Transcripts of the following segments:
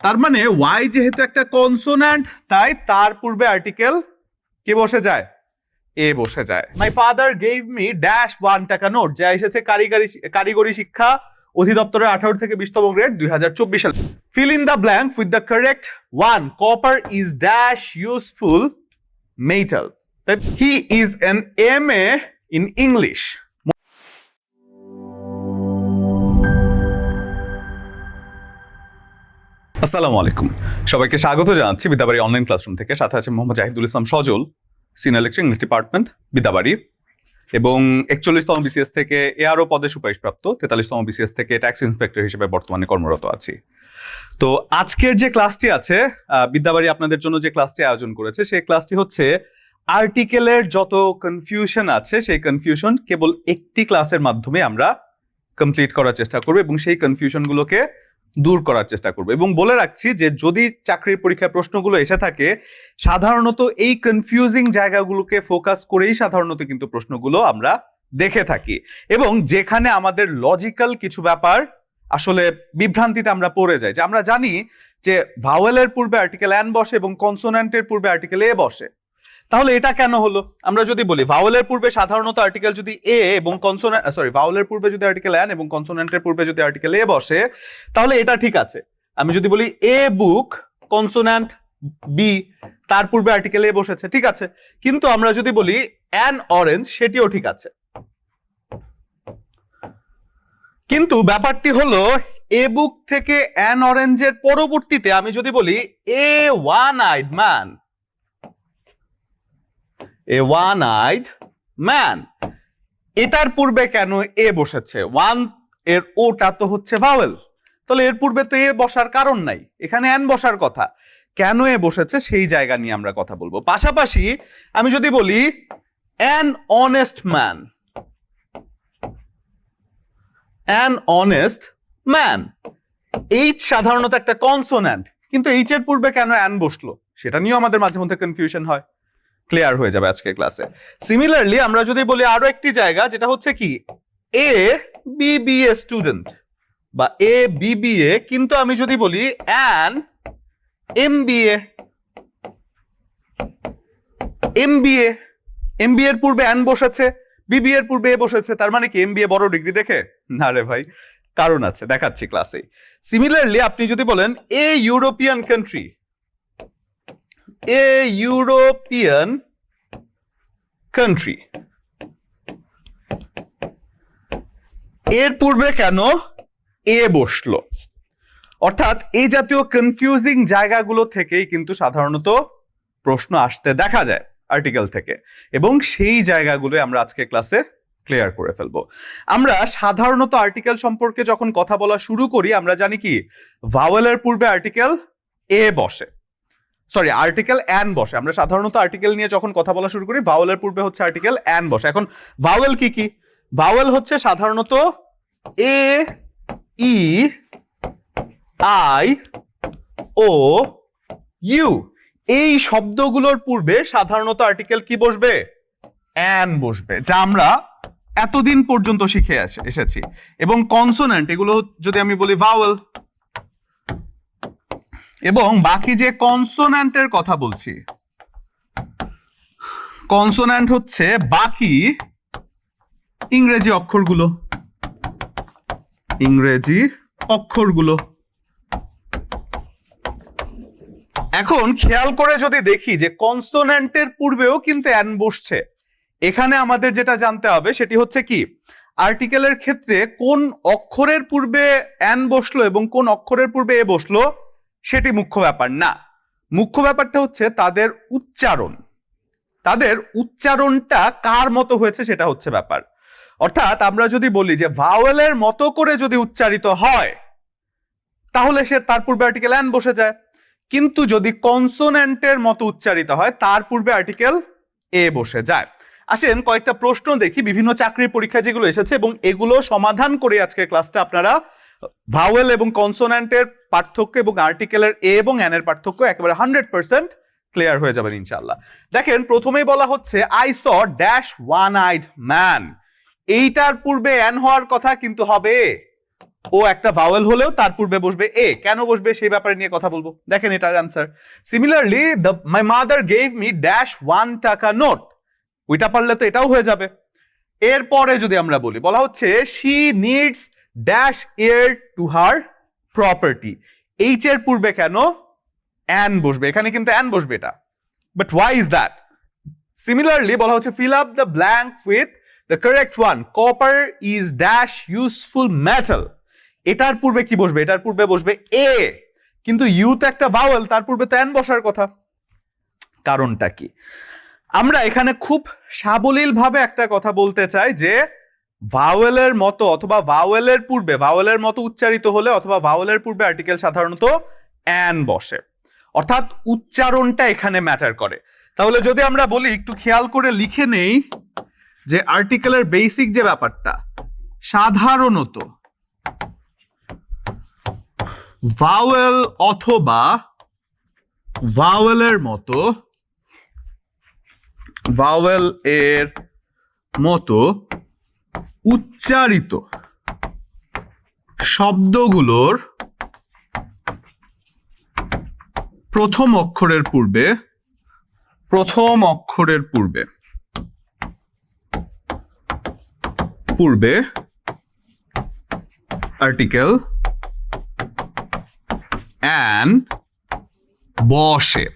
তার মানে ওয়াই যেহেতু একটা কনসোন্যান্ট তাই তার পূর্বে আর্টিকেল কে বসে যায়? এ বসে যায়। My father gave me dash one taka note যা এসেছে কারিগরি কারিগরি শিক্ষা অধিদপ্তরের আঠারো থেকে বিশতম গ্রেড দুই হাজার চব্বিশ সাল। Fill in the blank with the correct one copper is dash useful metal he is an M A in English আসসালামু আলাইকুম। সবাইকে স্বাগত জানাচ্ছি বিদ্যাবাড়ি অনলাইন ক্লাসরুম থেকে। সাথে আছে Mohammad Zahidul Islam Sajal, senior lecture, English department, Bidyabari. এবং একচল্লিশতম বিসিএস থেকে এআরও পদে সুপারিশপ্রাপ্ত, তেতাল্লিশতম বিসিএস থেকে ট্যাক্স ইন্সপেক্টর হিসেবে বর্তমানে কর্মরত আছি। তো আজকের যে ক্লাসটি আছে বিদ্যাবাড়ি আপনাদের জন্য যে ক্লাসটি আয়োজন করেছে, সেই ক্লাসটি হচ্ছে আর্টিকেলের যত কনফিউশন আছে, সেই কনফিউশন কেবল একটি ক্লাসের মাধ্যমে আমরা কমপ্লিট করার চেষ্টা করব এবং সেই কনফিউশনগুলোকে দূর করার চেষ্টা করব। এবং বলে রাখছি যে, যদি চাকরির পরীক্ষায় প্রশ্নগুলো এসে থাকে, সাধারণত এই কনফিউজিং জায়গাগুলোকে ফোকাস করেই সাধারণত কিন্তু প্রশ্নগুলো আমরা দেখে থাকি। এবং যেখানে আমাদের লজিক্যাল কিছু ব্যাপার আসলে বিভ্রান্তিতে আমরা পড়ে যাই। যে আমরা জানি যে ভাওয়েলের পূর্বে আর্টিকেল অ্যান বসে এবং কনসোনেন্টের পূর্বে আর্টিকেল এ বসে। তাহলে এটা কেন হলো? আমরা যদি বলি ভাওয়েলের পূর্বে সাধারণত আর্টিকেল যদি এ এবং কনসোনেন্ট সরি ভাওয়েলের পূর্বে যদি আর্টিকেল অ্যান এবং কনসোনেন্টের পূর্বে যদি আর্টিকেল এ বসে, তাহলে এটা ঠিক আছে। আমি যদি বলি এ বুক কনসোন্যান্ট বি তার পূর্বে আর্টিকেল এ বসেছে, ঠিক আছে। কিন্তু আমরা যদি বলি অ্যান অরেঞ্জ সেটিও ঠিক আছে। কিন্তু ব্যাপারটি হলো এ বুক থেকে অ্যান অরেঞ্জের পরবর্তীতে আমি যদি বলি a one eyed man a one eyed man এটার পূর্বে কেন এ বসেছে? ওয়ানের ওটা তো হচ্ছে ভাওয়েল তাহলে এর পূর্বে তো এ বসার কারণ নাই। এখানে অ্যান বসার কথা। কেন এ বসেছে? সেই জায়গা নিয়ে আমরা কথা বলব। পাশাপাশি আমি যদি বলি an honest man an honest man H সাধারণত একটা কনসোন্যান্ট কিন্তু এইচ এর পূর্বে কেন অ্যান বসল? সেটা নিয়েও আমাদের মাঝে মধ্যে কনফিউশন হয়। ক্লিয়ার হয়ে যাবে আজকে ক্লাসে সিমিলারলি আমরা যদি বলি আরও একটি জায়গা, যেটা হচ্ছে কি? এ বিবিএ স্টুডেন্ট বা এ বিবিএ কিন্তু আমি যদি বলি an M BA M MBA MBA MBA এর পূর্বে অ্যান বসেছে বিবিএ এর পূর্বে এ বসেছে, তার মানে কি এমবিএ বড় ডিগ্রি দেখে? না রে ভাই, কারণ আছে, দেখাচ্ছি ক্লাসে সিমিলারলি আপনি যদি বলেন a European country a European country এর পূর্বে কেন এ বসল? অর্থাৎ এই জাতীয় কনফিউজিং জায়গাগুলো থেকেই কিন্তু সাধারণত প্রশ্ন আসতে দেখা যায় আর্টিকেল থেকে। এবং সেই জায়গাগুলো আমরা আজকে ক্লাসে ক্লিয়ার করে ফেলব। আমরা সাধারণত আর্টিকেল সম্পর্কে যখন কথা বলা শুরু করি, আমরা জানি কি? ভাওয়েলের পূর্বে আর্টিকেল এ বসে। সরি আর্টিকেল অ্যান বসে। আমরা সাধারণত আর্টিকেল নিয়ে যখন কথা বলা শুরু করি ভাওয়েলের পূর্বে হচ্ছে আর্টিকেল অ্যান বসে। এখন ভাওয়েল কি কি? ভাওয়েল হচ্ছে সাধারণত এ ই আই ও ইউ এই শব্দগুলোর পূর্বে সাধারণত আর্টিকেল কি বসবে? অ্যান বসবে, যা আমরা এতদিন পর্যন্ত শিখে এসেছি। এবং কনসোনেন্ট এগুলো যদি আমি বলি ভাওয়েল এবং বাকি যে কনসোন্যান্টের কথা বলছি, কনসোন্যান্ট হচ্ছে বাকি ইংরেজি অক্ষরগুলো। ইংরেজি অক্ষরগুলো। এখন খেয়াল করে যদি দেখি যে কনসোন্যান্টের পূর্বেও কিন্তু অ্যান বসছে, এখানে আমাদের যেটা জানতে হবে সেটি হচ্ছে কি, আর্টিকেলের ক্ষেত্রে কোন অক্ষরের পূর্বে অ্যান বসল এবং কোন অক্ষরের পূর্বে এ বসল? সেটি মুখ্য ব্যাপার না। মুখ্য ব্যাপারটা হচ্ছে তাদের উচ্চারণ। তাদের উচ্চারণটা কার মতো হয়েছে সেটা হচ্ছে ব্যাপার। অর্থাৎ আমরা যদি বলি যে ভাওয়েলের মতো করে যদি উচ্চারিত হয়, তাহলে সে তার পূর্বে আর্টিকেল অ্যান বসে যায়। কিন্তু যদি কনসোনেন্টের মতো উচ্চারিত হয়, তার পূর্বে আর্টিকেল এ বসে যায়। আসেন কয়েকটা প্রশ্ন দেখি, বিভিন্ন চাকরির পরীক্ষা যেগুলো এসেছে এবং এগুলো সমাধান করে আজকের ক্লাসটা আপনারা ভাওয়েল এবং কনসোন্যান্টের পার্থক্য এবং আর্টিকেলের এ এবং অ্যান এর পার্থক্য একেবারে হান্ড্রেড পার্সেন্ট ক্লিয়ার হয়ে যাবেন ইনশাল্লাহ দেখেন, প্রথমেই বলা হচ্ছে I saw dash one eyed man এইটার পূর্বে অ্যান হওয়ার কথা কিন্তু হবে। ও একটা ভাওয়েল হলেও তার পূর্বে বসবে এ কেন বসবে? সেই ব্যাপারে নিয়ে কথা বলব। দেখেন এটার answer similarly the my mother gave me dash one taka note ওইটা পারলে তো এটাও হয়ে যাবে। এরপরে যদি আমরা বলি, বলা হচ্ছে she needs dash heir to her property H এর পূর্বে কেন? অ্যান বসবে। এখানে কিন্তু অ্যান বসবে এটা। But why is that similarly বলা হচ্ছে fill up the blank with the correct one copper is dash useful metal এটার পূর্বে কি বসবে? এটার পূর্বে বসবে এ কিন্তু ইউ তো একটা ভাওয়েল তার পূর্বে তো অ্যান বসার কথা। কারণটা কি? আমরা এখানে খুব সাবলীল ভাবে একটা কথা বলতে চাই যে ভাওয়েলের মতো অথবা ভাওয়েলের পূর্বে, ভাওয়েলের মতো উচ্চারিত হলে অথবা ভাওয়েলের পূর্বে আর্টিকেল সাধারণত অ্যান বসে। অর্থাৎ উচ্চারণটা এখানে ম্যাটার করে। তাহলে যদি আমরা বলি, একটু খেয়াল করে লিখে নেই যে আর্টিকেলের বেসিক যে ব্যাপারটা, সাধারণত ভাওয়েল অথবা ভাওয়েলের মতো, ভাওয়েল এর মতো উচ্চারিত। শব্দগুলোর প্রথম অক্ষরের পূর্বে, প্রথম অক্ষরের পূর্বে পূর্বে আর্টিকেল অ্যান বসে।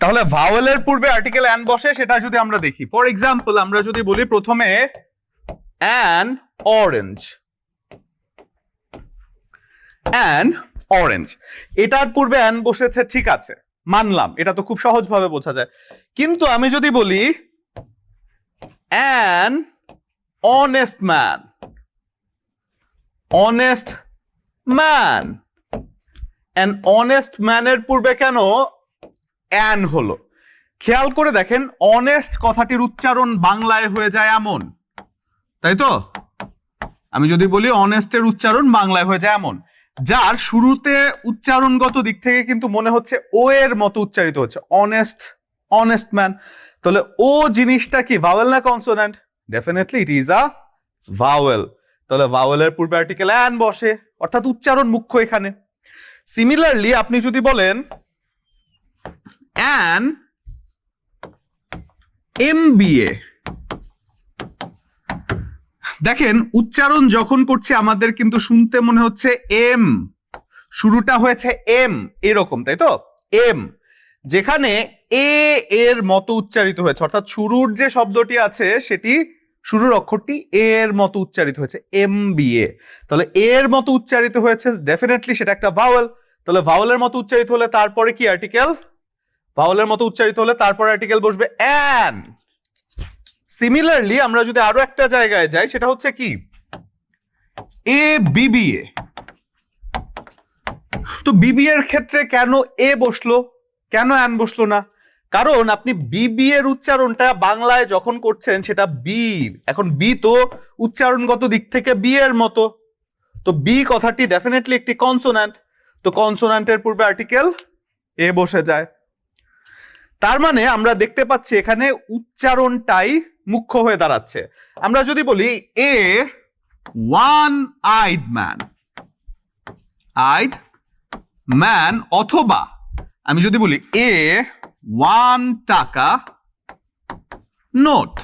তাহলে ভাওয়েলের পূর্বে আর্টিকেল অ্যান বসে, সেটা যদি আমরা দেখি। ফর এক্সাম্পল আমরা যদি বলি প্রথমে অ্যান অরেঞ্জ অ্যান অরেঞ্জ এটার পূর্বে অ্যান বসেছে, ঠিক আছে। মানলাম, এটা তো খুব সহজভাবে বোঝা যায়। কিন্তু আমি যদি বলি an honest man honest man an honest ম্যানের পূর্বে কেন অ্যান হলো? খেয়াল করে দেখেন অনেস্ট কথাটির উচ্চারণ বাংলায় হয়ে যায় এমন। তাই তো আমি যদি বলি অনেস্টের উচ্চারণ, বাংলায় হয়ে যায় এমন, যার শুরুতে উচ্চারণগত দিক থেকে কিন্তু মনে হচ্ছে ও এর মতো উচ্চারিত হচ্ছে। অনেস্ট অনেস্ট ম্যান তাহলে ও জিনিসটা কি ভাওয়েল না consonant definitely it is a vowel তাহলে ভাওয়েলের পূর্বে আর্টিকেল অ্যান বসে, অর্থাৎ উচ্চারণ মুখ্য এখানে। সিমিলারলি আপনি যদি বলেন অ্যান এম দেখেন, উচ্চারণ যখন করছে, আমাদের কিন্তু শুনতে মনে হচ্ছে এম। শুরুটা হয়েছে এম, এরকম, তাই তো? এম। যেখানে এ এর মতো উচ্চারিত হয়েছে, অর্থাৎ শুরুর যে শব্দটি আছে, সেটি শুরুর অক্ষরটি এর মতো উচ্চারিত হয়েছে এম বি এ তাহলে এর মতো উচ্চারিত হয়েছে ডেফিনেটলি সেটা একটা ভাওয়েল তাহলে ভাওয়েলের মতো উচ্চারিত হলে তারপরে কি আর্টিকেল ভাওয়েলের মতো উচ্চারিত হলে তারপরে আর্টিকেল বসবে অ্যান সিমিলারলি আমরা যদি আরও একটা জায়গায় যাই, সেটা হচ্ছে কি? এ বিবিএ তো বিবি এর ক্ষেত্রে কেন এ বসল? কেন অ্যান বসল না? কারণ আপনি বিবি এর উচ্চারণটা বাংলায় যখন করছেন, সেটা বি এখন বি তো উচ্চারণগত দিক থেকে বি এর মতো। তো বি কথাটি ডেফিনেটলি একটি কনসোন্যান্ট তো কনসোন্যান্টের পূর্বে আর্টিকেল এ বসে যায়। তার মানে আমরা দেখতে পাচ্ছি এখানে উচ্চারণটাই মুখ্য হয়ে দাঁড়াচ্ছে। আমরা যদি বলি a one eyed man eyed man অথবা আমি যদি বলি a one taka note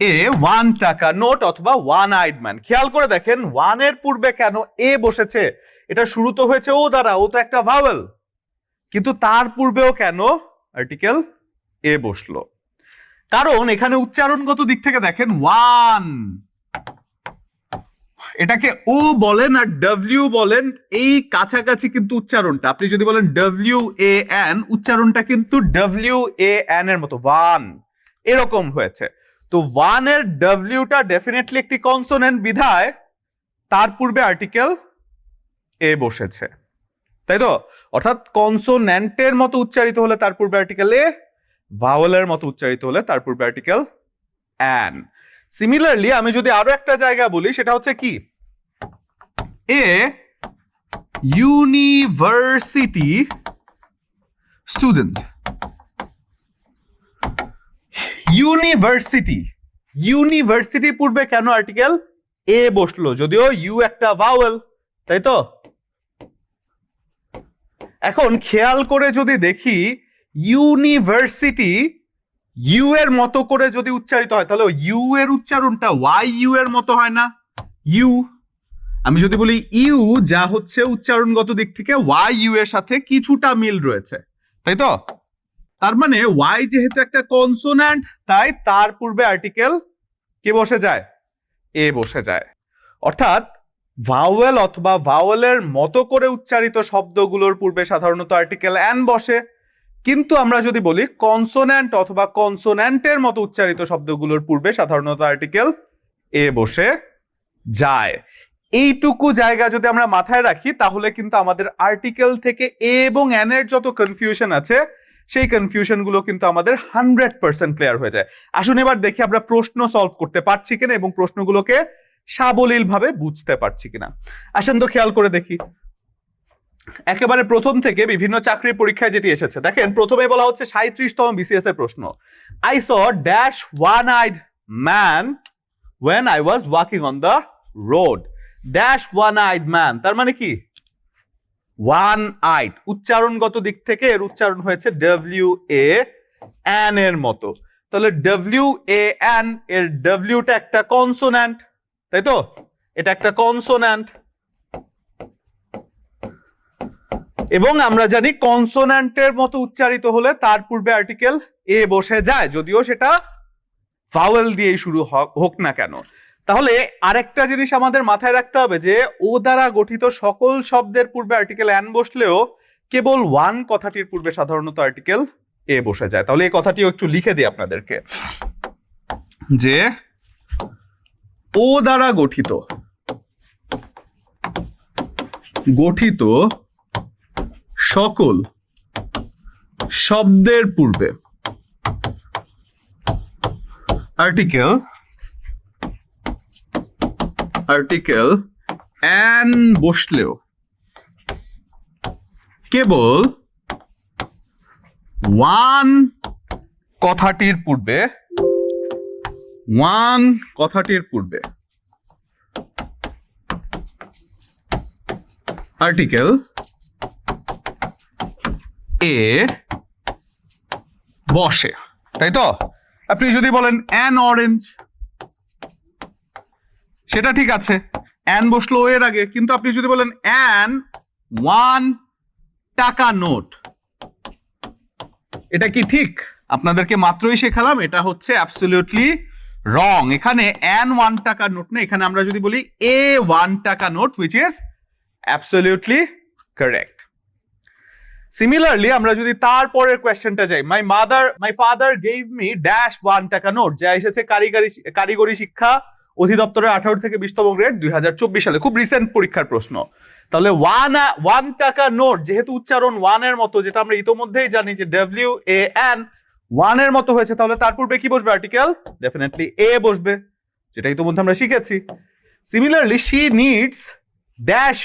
a one taka note অথবা ওয়ান আইড ম্যান খেয়াল করে দেখেন ওয়ানের পূর্বে কেন এ বসেছে? এটা শুরু তো হয়েছে ও দ্বারা, ও তো একটা ভাওয়েল কিন্তু তার পূর্বেও কেন আর্টিকেল এ বসল? কারণ এখানে উচ্চারণগত দিক থেকে দেখেন ওয়ান এটাকে ও বলেন আর ডব্লিউ বলেন, এই কাছাকাছি কিন্তু উচ্চারণটা। আপনি যদি বলেন ডব্লিউ এ এন উচ্চারণটা কিন্তু ডব্লিউ এ এন এর মতো ওয়ান এরকম হয়েছে। তো ওয়ানের ডব্লিউটা ডেফিনেটলি একটি কনসোনেন্ট বিধায়, তার পূর্বে আর্টিকেল এ বসেছে। তাই তো? অর্থাৎ কনসোন্যান্টের মতো উচ্চারিত হলে তার পূর্বে আর্টিকেল এ ভাওয়েলের মতো উচ্চারিত হলে তার পূর্বে আর্টিকেল অ্যান সিমিলারলি আমি যদি আরও একটা জায়গা বলি, সেটা হচ্ছে কি? এ ইউনিভার্সিটি স্টুডেন্ট ইউনিভার্সিটি ইউনিভার্সিটির পূর্বে কেন আর্টিকেল এ বসল? যদিও ইউ একটা ভাওয়েল তাই তো? এখন খেয়াল করে যদি দেখি ইউনিভার্সিটি ইউ এর মতো করে যদি উচ্চারিত হয়, তাহলে ইউ এর উচ্চারণটা ওয়াই ইউ এর মতো হয় না। ইউ, আমি যদি বলি ইউ, যা হচ্ছে উচ্চারণগত দিক থেকে ওয়াই ইউ এর সাথে কিছুটা মিল রয়েছে। তাই তো? তার মানে ওয়াই যেহেতু একটা কনসোন্যান্ট, তাই তার পূর্বে আর্টিকেল কে বসে যায়? এ বসে যায়। অর্থাৎ ভাওয়েল অথবা ভাওয়েলের মতো করে উচ্চারিত শব্দগুলোর পূর্বে সাধারণত আর্টিকেল অ্যান বসে। কিন্তু আমরা যদি বলি কনসোন্যান্ট অথবা কনসোন্যান্টের মতো উচ্চারিত শব্দগুলোর পূর্বে সাধারণত আর্টিকেল এ বসে যায়। এইটুকু জায়গা যদি আমরা মাথায় রাখি, তাহলে কিন্তু আমাদের আর্টিকেল থেকে এ এবং এর যত কনফিউশন আছে, সেই কনফিউশনগুলো কিন্তু আমাদের হান্ড্রেড পার্সেন্ট ক্লিয়ার হয়ে যায়। আসুন এবার দেখি আমরা প্রশ্ন সলভ করতে পারছি কিনা এবং প্রশ্নগুলোকে সাবলীলভাবে বুঝতে পারছি কিনা। আসেন তো খেয়াল করে দেখি। একেবারে প্রথম থেকে বিভিন্ন চাকরির পরীক্ষায় যেটি এসেছে। দেখেন প্রথমে বলা হচ্ছে সাঁত্রিশতম বিসিএস এর প্রশ্ন। I saw dash one eyed man when I was walking on the road dash one eyed man তার মানে কি? ওয়ান আইড উচ্চারণগত দিক থেকে এর উচ্চারণ হয়েছে ডব্লিউ এ অ্যান এর মতো। তাহলে ডব্লিউ এ অ্যান এর ডব্লিউটা একটা কনসোন্যান্ট তাই তো? এটা একটা কনসোন্যান্ট এবং আমরা জানি কনসোন্যান্টের মতো উচ্চারিত হলে তার পূর্বে আর্টিকেল এ বসে যায়, যদিও সেটা ভাওয়েল দিয়েই শুরু হোক না কেন। তাহলে আরেকটা জিনিস আমাদের মাথায় রাখতে হবে যে, ও দ্বারা গঠিত সকল শব্দের পূর্বে আর্টিকেল অ্যান বসলেও কেবল ওয়ান কথাটির পূর্বে সাধারণত আর্টিকেল এ বসে যায়। তাহলে এই কথাটিও একটু লিখে দিই আপনাদেরকে। যে, ও দ্বারা গঠিত গঠিত সকল শব্দের পূর্বে। আর্টিকেল আর্টিকেল অ্যান বসলেও। কেবল ওয়ান কথাটির পূর্বে ওয়ান কথাটির পূর্বে। আর্টিকেল এ বসে, তাই তো? আপনি যদি বলেন অ্যান অরেঞ্জ সেটা ঠিক আছে। অ্যান বসল এর আগে, কিন্তু আপনি যদি বলেন অ্যান ওয়ান টাকা নোট, এটা কি ঠিক? আপনাদেরকে মাত্রই শেখালাম, এটা হচ্ছে অ্যাবসলিউটলি রং এখানে অ্যান ওয়ান টাকা নোট না, এখানে আমরা যদি বলি a one taka note which is absolutely correct similarly আমরা যদি তারপরের কোয়েশ্চেনটা যাই my mother my father gave me dash one taka note যা এসেছে কারিগরি কারিগরি শিক্ষা অধিদপ্তরের আঠারো থেকে বিশতম গ্রেড দুই সালে। খুব রিসেন্ট পরীক্ষার প্রশ্ন। তাহলে ওয়ান ওয়ান টাকা নোট যেহেতু উচ্চারণ ওয়ানের মতো, যেটা আমরা ইতোমধ্যেই জানি যে ডব্লিউ এ এন ওয়ানের মতো হয়েছে, তাহলে তার পূর্বে কি বসবে আর্টিকেল ডেফিনেটলি এ বসবে, যেটা ইতোমধ্যে আমরা শিখেছি। Similarly she needs dash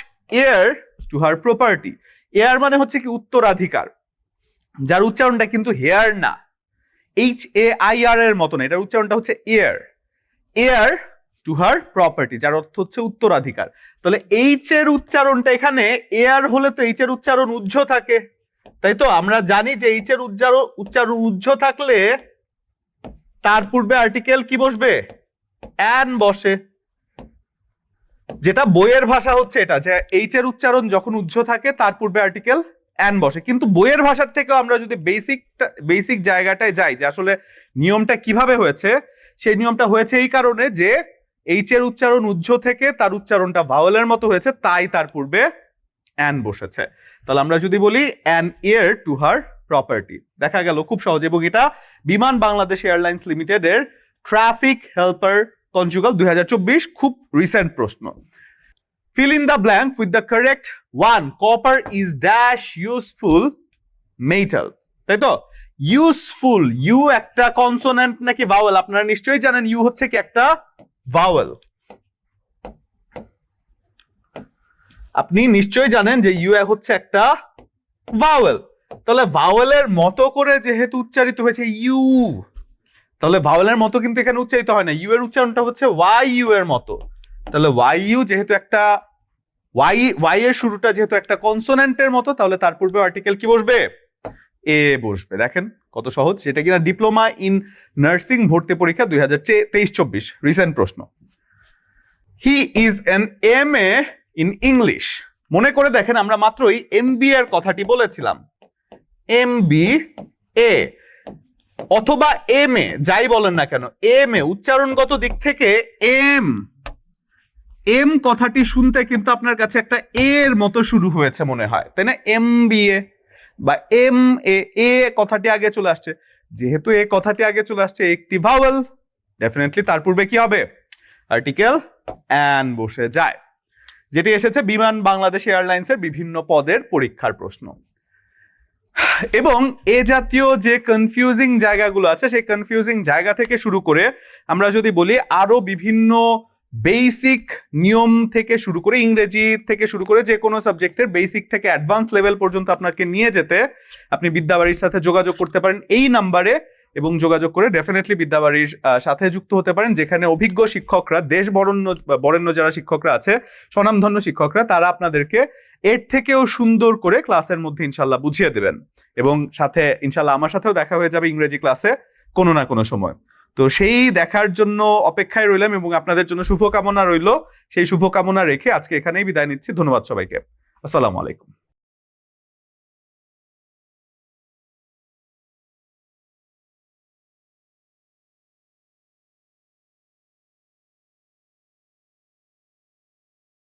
heir to her property heir মানে হচ্ছে কি উত্তরাধিকার, যার উচ্চারণটা কিন্তু হেয়ার না এইচ এ আই আর এর মতো না, এটার উচ্চারণটা হচ্ছে heir heir to her property, যার অর্থ হচ্ছে উত্তরাধিকার। তাহলে এইচ এর উচ্চারণটা এখানে, এয়ার হলে তো এইচ এর উচ্চারণ উজ্জ থাকে, তাই তো? আমরা জানি যে এইচ এর উচ্চারণ উচ্চারণ উজ্জ থাকলে তার পূর্বে আর্টিকেল কি বসবে? অ্যান বসে। যেটা বইয়ের ভাষা হচ্ছে এটা, যে এইচ এর উচ্চারণ যখন উজ্জ থাকে, তার পূর্বে আর্টিকেল অ্যান বসে। কিন্তু বইয়ের ভাষার থেকেও আমরা যদি বেসিক বেসিক জায়গাটায় যাই, যে আসলে নিয়মটা কীভাবে হয়েছে, সেই নিয়মটা হয়েছে এই কারণে যে এইচ এর উচ্চারণ উজ্জ থেকে তার উচ্চারণটা ভাওয়েলের মতো হয়েছে, তাই তার পূর্বে অ্যান বসেছে। তাহলে আমরা যদি বলি an year to her property দেখা গেল খুব সহজ, এবং এটা বিমান বাংলাদেশ এয়ারলাইন্স লিমিটেডের ট্রাফিক হেল্পার কনজুগাল দুই খুব রিসেন্ট প্রশ্ন। Fill in the blank with the correct one copper is dash useful metal. তাই তো? ইউজফুল ইউ একটা কনসোনেন্ট নাকি ভাওয়েল আপনারা নিশ্চয়ই জানেন ইউ হচ্ছে কি একটা ভাওয়েল আপনি নিশ্চয়ই জানেন যে ইউ হচ্ছে একটা ভাওয়েল তাহলে ভাওয়েলের মতো করে যেহেতু উচ্চারিত হয়েছে ইউ তাহলে ভাওয়েলের মতো কিন্তু এখানে উচ্চারিত হয় না। ইউ এর উচ্চারণটা হচ্ছে ওয়াই ইউ এর মতো। তাহলে ওয়াই ইউ যেহেতু একটা ওয়াই ওয়াই এর শুরুটা যেহেতু একটা কনসোনেন্টের মতো, তাহলে তার পূর্বে আর্টিকেল কি বসবে? এ বসবে। দেখেন কত সহজ। সেটা কিনা ডিপ্লোমা ইন নার্সিং ভর্তি পরীক্ষা দুই হাজার তেইশ চব্বিশ। রিসেন্ট প্রশ্ন। He is an M A in English মনে করে দেখেন আমরা মাত্রই এম বি এর কথাটি বলেছিলাম। এম বি এ অথবা এম এ, যাই বলেন না কেন এম এ, উচ্চারণগত দিক থেকে এম এম কথাটি শুনতে কিন্তু আপনার কাছে একটা এর মতো শুরু হয়েছে মনে হয়, তাই না? এম বি এ বা এম এ এ কথাটি আগে চলে আসছে। যেহেতু এ কথাটি আগে চলে আসছে, একটি ভাওয়েল ডেফিনেটলি তার পূর্বে কি হবে? আর্টিকেল অ্যান বসে যায়। যেটি এসেছে বিমান বাংলাদেশ এয়ারলাইন্সের বিভিন্ন পদের পরীক্ষার প্রশ্ন। এবং এ জাতীয় যে কনফিউজিং জায়গাগুলো আছে, সেই কনফিউজিং জায়গা থেকে শুরু করে আমরা যদি বলি আরও বিভিন্ন বেসিক নিয়ম থেকে শুরু করে, ইংরেজি থেকে শুরু করে যে কোনো সাবজেক্টের বেসিক থেকে অ্যাডভান্স লেভেল পর্যন্ত আপনাকে নিয়ে যেতে আপনি বিদ্যাবাড়ির সাথে যোগাযোগ করতে পারেন এই নাম্বারে এবং যোগাযোগ করে ডেফিনেটলি বিদ্যাবাড়ির সাথে যুক্ত হতে পারেন। যেখানে অভিজ্ঞ শিক্ষকরা দেশ বরণ্য বরেণ্য যারা শিক্ষকরা আছে, স্বনামধন্য শিক্ষকরা, তারা আপনাদেরকে এর থেকেও সুন্দর করে ক্লাসের মধ্যে ইনশাল্লাহ বুঝিয়ে দেবেন। এবং সাথে ইনশাল্লাহ আমার সাথেও দেখা হয়ে যাবে ইংরেজি ক্লাসে কোনো না কোনো সময়। তো সেই দেখার জন্য অপেক্ষায় রইলাম এবং আপনাদের জন্য শুভকামনা রইল। সেই শুভকামনা রেখে আজকে এখানেই বিদায় নিচ্ছি। ধন্যবাদ সবাইকে। আসসালামু আলাইকুম।